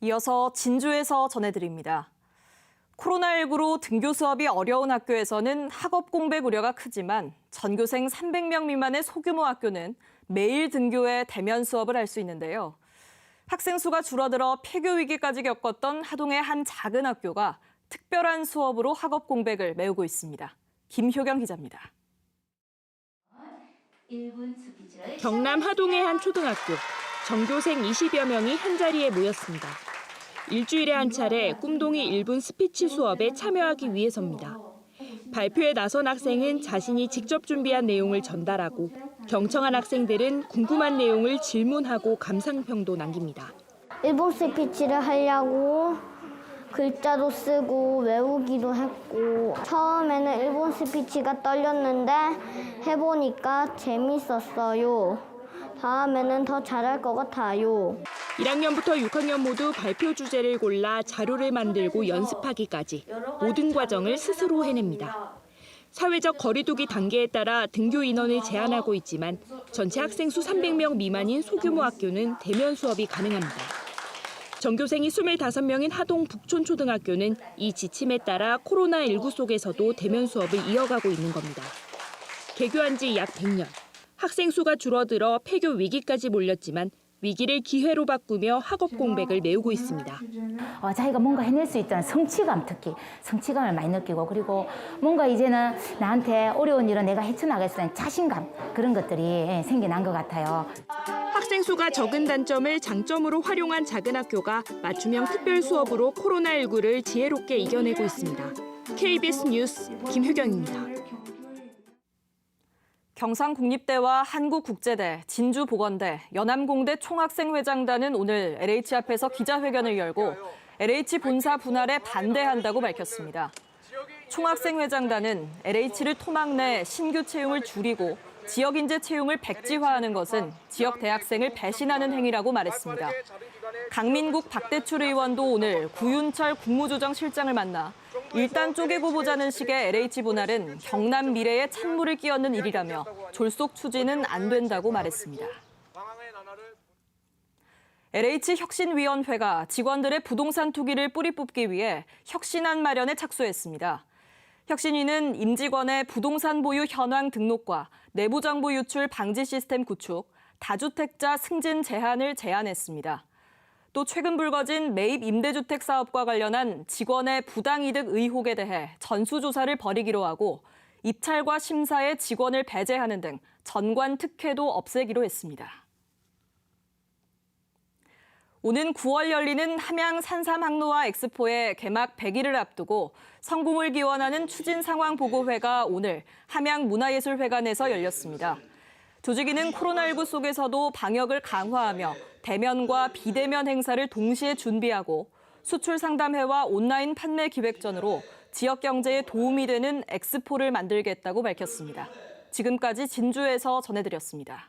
이어서 진주에서 전해드립니다. 코로나19로 등교 수업이 어려운 학교에서는 학업 공백 우려가 크지만 전교생 300명 미만의 소규모 학교는 매일 등교해 대면 수업을 할 수 있는데요. 학생 수가 줄어들어 폐교 위기까지 겪었던 하동의 한 작은 학교가 특별한 수업으로 학업 공백을 메우고 있습니다. 김효경 기자입니다. 경남 하동의 한 초등학교. 전교생 20여 명이 한자리에 모였습니다. 일주일에 한 차례 꿈동이 1분 스피치 수업에 참여하기 위해서입니다. 발표에 나선 학생은 자신이 직접 준비한 내용을 전달하고 경청한 학생들은 궁금한 내용을 질문하고 감상평도 남깁니다. 일본 스피치를 하려고 글자도 쓰고 외우기도 했고 처음에는 일본 스피치가 떨렸는데 해보니까 재밌었어요. 다음에는 더 잘할 것 같아요. 1학년부터 6학년 모두 발표 주제를 골라 자료를 만들고 연습하기까지 모든 과정을 스스로 해냅니다. 사회적 거리두기 단계에 따라 등교 인원을 제한하고 있지만 전체 학생 수 300명 미만인 소규모 학교는 대면 수업이 가능합니다. 전교생이 25명인 하동 북촌초등학교는 이 지침에 따라 코로나19 속에서도 대면 수업을 이어가고 있는 겁니다. 개교한 지 약 100년. 학생 수가 줄어들어 폐교 위기까지 몰렸지만 위기를 기회로 바꾸며 학업 공백을 메우고 있습니다. 어, 자기가 뭔가 해낼 수 있다는 성취감 특히 성취감을 많이 느끼고 그리고 뭔가 이제는 나한테 어려운 일은 내가 헤쳐나가겠다는 자신감 그런 것들이 예, 생겨난 것 같아요. 학생 수가 적은 단점을 장점으로 활용한 작은 학교가 맞춤형 특별 수업으로 코로나19를 지혜롭게 이겨내고 있습니다. KBS 뉴스 김효경입니다. 경상국립대와 한국국제대, 진주보건대, 연암공대 총학생회장단은 오늘 LH 앞에서 기자회견을 열고 LH 본사 분할에 반대한다고 밝혔습니다. 총학생회장단은 LH를 토막 내 신규 채용을 줄이고 지역 인재 채용을 백지화하는 것은 지역 대학생을 배신하는 행위라고 말했습니다. 강민국 박대출 의원도 오늘 구윤철 국무조정 실장을 만나 일단 쪼개고 보자는 식의 LH 분할은 경남 미래에 찬물을 끼얹는 일이라며 졸속 추진은 안 된다고 말했습니다. LH 혁신위원회가 직원들의 부동산 투기를 뿌리 뽑기 위해 혁신안 마련에 착수했습니다. 혁신위는 임직원의 부동산 보유 현황 등록과 내부 정보 유출 방지 시스템 구축, 다주택자 승진 제한을 제안했습니다. 또 최근 불거진 매입 임대주택 사업과 관련한 직원의 부당이득 의혹에 대해 전수조사를 벌이기로 하고 입찰과 심사에 직원을 배제하는 등 전관 특혜도 없애기로 했습니다. 오는 9월 열리는 함양 산삼항로와 엑스포의 개막 100일을 앞두고 성공을 기원하는 추진 상황 보고회가 오늘 함양 문화예술회관에서 열렸습니다. 조직위는 코로나19 속에서도 방역을 강화하며 대면과 비대면 행사를 동시에 준비하고 수출 상담회와 온라인 판매 기획전으로 지역 경제에 도움이 되는 엑스포를 만들겠다고 밝혔습니다. 지금까지 진주에서 전해드렸습니다.